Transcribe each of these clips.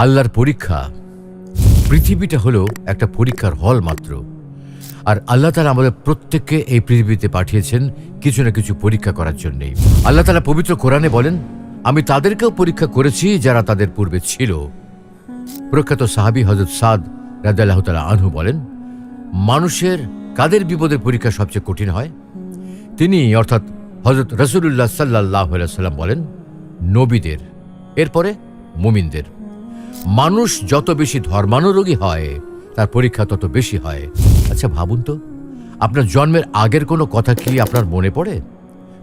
আল্লাহর পরীক্ষা। পৃথিবীটা হলো একটা পরীক্ষার হল মাত্র। আর আল্লাহ তালা আমাদের প্রত্যেককে এই পৃথিবীতে পাঠিয়েছেন কিছু না কিছু পরীক্ষা করার জন্যেই। আল্লাহ তালা পবিত্র কোরআনে বলেন, আমি তাদেরকেও পরীক্ষা করেছি যারা তাদের পূর্বে ছিল। প্রখ্যাত সাহাবি হজরত সাদ রাজাল্লাহ তালা আনহু বলেন, মানুষের কাদের বিপদের পরীক্ষা সবচেয়ে কঠিন হয়? তিনি অর্থাৎ হজরত রসুল্লাহ সাল্লাহ সাল্লাম বলেন, নবীদের, এরপরে মুমিনদের। মানুষ যত বেশি ধর্মানুরোগী হয়, তার পরীক্ষা তত বেশি হয়। আচ্ছা ভাবুন তো, আপনার জন্মের আগের কোনো কথা কি আপনার মনে পড়ে?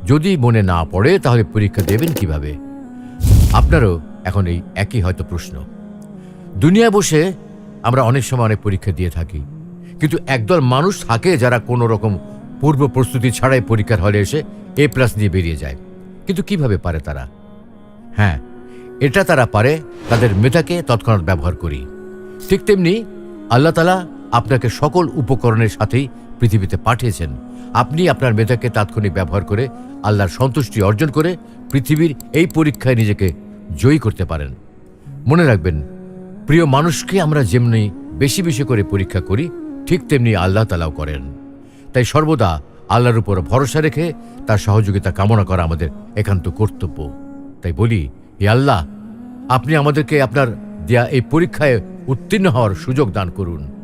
যদি মনে না পড়ে, তাহলে পরীক্ষা দেবেন কীভাবে? আপনারও এখন এই একই হয়তো প্রশ্ন। দুনিয়ায় বসে আমরা অনেক সময় অনেক পরীক্ষা দিয়ে থাকি। কিন্তু একদল মানুষ থাকে যারা কোনো রকম পূর্ব প্রস্তুতি ছাড়াই পরীক্ষার হলে এসে এ প্লাস নিয়ে বেরিয়ে যায়। কিন্তু কীভাবে পারে তারা? হ্যাঁ এটা তারা পারে তাদের মেধাকে তৎক্ষণাৎ ব্যবহার করি। ঠিক তেমনি আল্লাহ তালা আপনাকে সকল উপকরণের সাথেই পৃথিবীতে পাঠিয়েছেন। আপনি আপনার মেধাকে তাৎক্ষণিক ব্যবহার করে আল্লাহর সন্তুষ্টি অর্জন করে পৃথিবীর এই পরীক্ষায় নিজেকে জয়ী করতে পারেন। মনে রাখবেন, প্রিয় মানুষকে আমরা যেমনি বেশি বেশি করে পরীক্ষা করি, ঠিক তেমনি আল্লাহ তালাও করেন। তাই সর্বদা আল্লাহর উপর ভরসা রেখে তার সহযোগিতা কামনা করা আমাদের একান্ত কর্তব্য। তাই বলি আল্লাহ আপনি আমাদেরকে আপনার দেয়া এই পরীক্ষায় উত্তীর্ণ হওয়ার সুযোগ দান করুন।